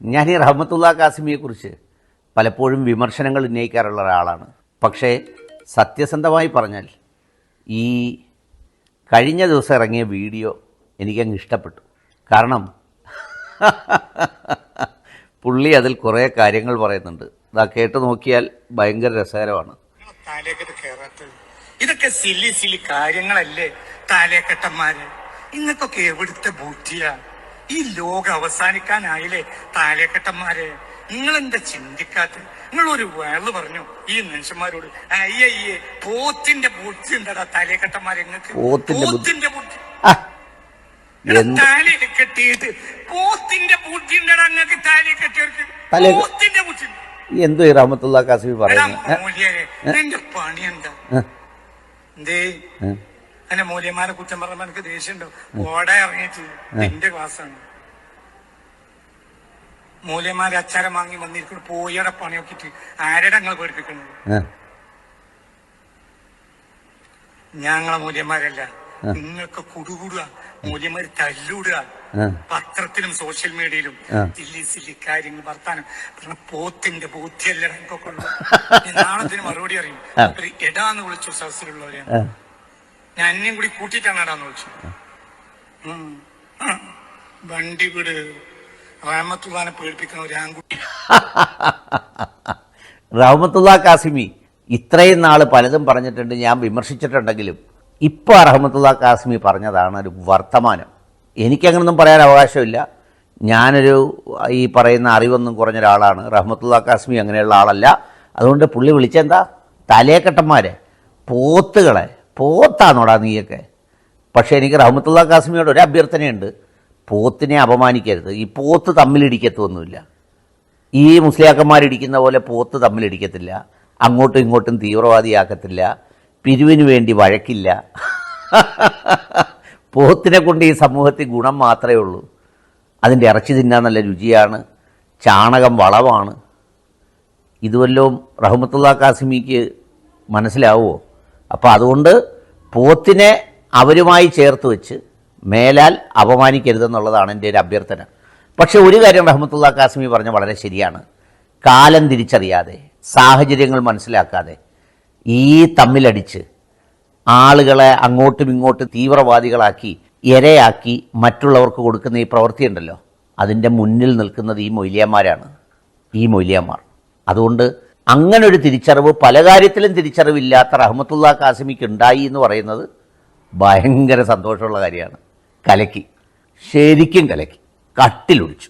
ഞാൻ ഈ റഹ്മത്തുള്ള കാസിമിയെക്കുറിച്ച് പലപ്പോഴും വിമർശനങ്ങൾ ഉന്നയിക്കാറുള്ള ഒരാളാണ്. പക്ഷേ സത്യസന്ധമായി പറഞ്ഞാൽ ഈ കഴിഞ്ഞ ദിവസം ഇറങ്ങിയ വീഡിയോ എനിക്കങ്ങ് ഇഷ്ടപ്പെട്ടു. കാരണം പുള്ളി അതിൽ കുറേ കാര്യങ്ങൾ പറയുന്നുണ്ട്. ഇതാ കേട്ട് നോക്കിയാൽ ഭയങ്കര രസകരമാണ്. ഇതൊക്കെ സില്ലി സില്ലി കാര്യങ്ങളല്ലേ താലേക്കെട്ടന്മാര് ഇങ്ങക്കൊക്കെ എവിടുത്തെ ബുദ്ധിയാ ഈ ലോകം അവസാനിക്കാനായില്ലേ താലേക്കെട്ടന്മാരെ നിങ്ങൾ എന്താ ചിന്തിക്കാത്ത നിങ്ങൾ ഒരു വേൾ പറഞ്ഞു ഈ മനുഷ്യന്മാരോട് അയ്യേ പോത്തിന്റെ ബുദ്ധി എന്താടാ താലേക്കെട്ടന്മാരെ നിങ്ങൾക്ക്. പോത്തിന്റെ ബുദ്ധി. എന്ത്? കെട്ടിയിട്ട് പോത്തിന്റെ ബുദ്ധി ഉണ്ടടാ നിങ്ങൾക്ക് താലയിൽ കെട്ടിയവർക്ക്. പോത്തിന്റെ ബുദ്ധി എന്തോ ഈ റഹ്മത്തുള്ള പറയുന്നത് മൂല്യരെ നിന്റെ പണി എന്താ? എന്തേ? എന്നെ മൂല്യമാരെ കുറ്റം പറഞ്ഞപ്പോ എനിക്ക് ദേഷ്യമുണ്ടോ. ഓടെ ഇറങ്ങിയിട്ട് എന്റെ ക്ലാസ്സാണ്. മൂല്യന്മാരെ അച്ചാരം വാങ്ങി വന്നിരിക്കുന്നു. പോയിയുടെ പണി നോക്കിട്ട് ആരുടെ ഞങ്ങൾ പേടിപ്പിക്കുന്നത്? ഞങ്ങളെ മൂല്യന്മാരല്ല. നിങ്ങൾക്ക് കുടുകൂടുക മൂല്യന്മാര് തല്ലൂടുക പത്രത്തിലും സോഷ്യൽ മീഡിയയിലും. സില്ലി സില്ലി കാര്യങ്ങൾ വർത്താനം. പോത്തിന്റെ ബോധ്യല്ല എനിക്കൊക്കെ ഉള്ളു നാളത്തിന് മറുപടി അറിയും എടാന്ന് വിളിച്ചു സദസ്സിലുള്ളവരെ ഞാൻ എന്നെയും കൂടി കൂട്ടിട്ടാണ് വിളിച്ചു. വണ്ടി വിട്. റാമത്തുള്ളാനെ പേടിപ്പിക്കുന്ന ഒരു ആൺകുട്ടി. റഹ്മത്തുള്ള കാസിമി ഇത്രയും നാൾ പലതും പറഞ്ഞിട്ടുണ്ട് ഞാൻ വിമർശിച്ചിട്ടുണ്ടെങ്കിലും ഇപ്പോൾ റഹ്മത്തുള്ള കാസിമി പറഞ്ഞതാണ് ഒരു വർത്തമാനം. എനിക്കങ്ങനൊന്നും പറയാൻ അവകാശമില്ല. ഞാനൊരു ഈ പറയുന്ന അറിവൊന്നും കുറഞ്ഞ ഒരാളാണ് റഹ്മത്തുള്ള കാസ്മി അങ്ങനെയുള്ള ആളല്ല. അതുകൊണ്ട് പുള്ളി വിളിച്ചെന്താ? തലേക്കെട്ടന്മാരെ പോത്തുകളെ. പോത്താണോടാ നീയൊക്കെ? പക്ഷേ എനിക്ക് റഹ്മത്തുള്ള കാസ്മിയോട് ഒരു അഭ്യർത്ഥനയുണ്ട്. പോത്തിനെ അപമാനിക്കരുത്. ഈ പോത്ത് തമ്മിലിടിക്കത്തൊന്നുമില്ല. ഈ മുസ്ലിയാക്കന്മാരിടിക്കുന്ന പോലെ പോത്ത് തമ്മിലിടിക്കത്തില്ല. അങ്ങോട്ടും ഇങ്ങോട്ടും തീവ്രവാദിയാക്കത്തില്ല. പിരിവിന് വേണ്ടി വഴക്കില്ല. പോത്തിനെ കൊണ്ട് ഈ സമൂഹത്തിൽ ഗുണം മാത്രമേ ഉള്ളൂ. അതിന്റെ ഇറച്ചി തിന്നാൻ നല്ല രുചിയാണ്. ചാണകം വളവാണ് ഇതുവല്ലോ റഹ്മത്തുള്ള കാസിമിക്ക് മനസ്സിലാവുമോ അപ്പോൾ അതുകൊണ്ട് പോത്തിനെ അവരുമായി ചേർത്ത് വെച്ച് മേലാൽ അപമാനിക്കരുതെന്നുള്ളതാണ് എന്റെ ഒരു അഭ്യർത്ഥന. പക്ഷേ ഒരു കാര്യം റഹ്മത്തുള്ള കാസിമി പറഞ്ഞ വളരെ ശരിയാണ്. കാലം തിരിച്ചറിയാതെ സാഹചര്യങ്ങൾ മനസ്സിലാക്കാതെ ഈ തമ്മിലടിച്ച് ആളുകളെ അങ്ങോട്ടും ഇങ്ങോട്ടും തീവ്രവാദികളാക്കി ഇരയാക്കി മറ്റുള്ളവർക്ക് കൊടുക്കുന്ന ഈ പ്രവൃത്തിയുണ്ടല്ലോ അതിന്റെ മുന്നിൽ നിൽക്കുന്നത് ഈ മൊയ്ലിയന്മാരാണ്. ഈ മൊയ്ലിയന്മാർ. അതുകൊണ്ട് അങ്ങനെ ഒരു തിരിച്ചറിവ് പല കാര്യത്തിലും തിരിച്ചറിവില്ലാത്ത റഹ്മത്തുള്ള കാസിമിക്ക് ഉണ്ടായി എന്ന് പറയുന്നത് ഭയങ്കര സന്തോഷമുള്ള കാര്യമാണ്. കലക്കി. ശരിക്കും കലക്കി. കട്ടിലൊടിച്ചു